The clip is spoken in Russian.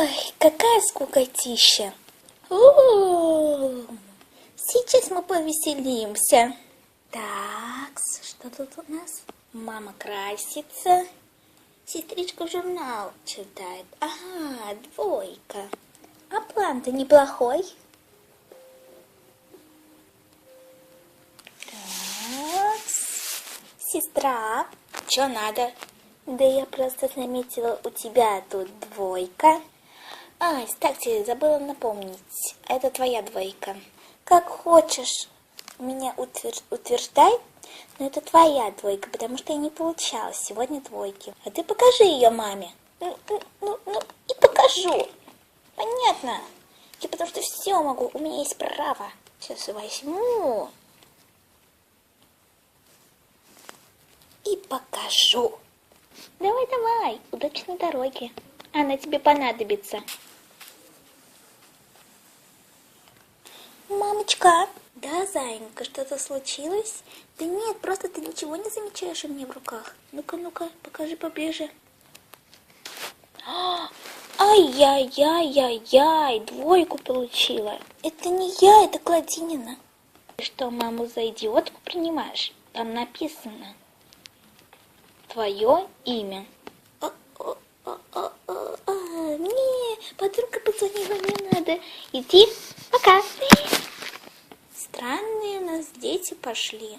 Ой, какая скукотища. У-у-у. Сейчас мы повеселимся. Так, что тут у нас? Мама красится. Сестричка журнал читает. Ага, двойка. А план-то неплохой. Так, сестра, что надо? Да я просто заметила, у тебя тут двойка. А, кстати, забыла напомнить. Это твоя двойка. Как хочешь меня утвер- утверждай, но это твоя двойка, потому что я не получала сегодня двойки. А ты покажи ее маме. Ну, ну, ну, ну, и покажу. Понятно? Я потому что все могу, у меня есть право. Сейчас возьму. И покажу. Давай, давай, удачной дороги. Она тебе понадобится. Мамочка. Да, зайенька, что-то случилось? Да нет, просто ты ничего не замечаешь у меня в руках. Ну-ка, ну-ка, покажи поближе. А, Ай-яй-яй-яй-яй, двойку получила. Это не я, это Кладинина. Ты что, маму за идиотку принимаешь? Там написано твое имя. А, а, а, а, а, а, Мне подруга позвонила, мне надо идти. Пока. пошли.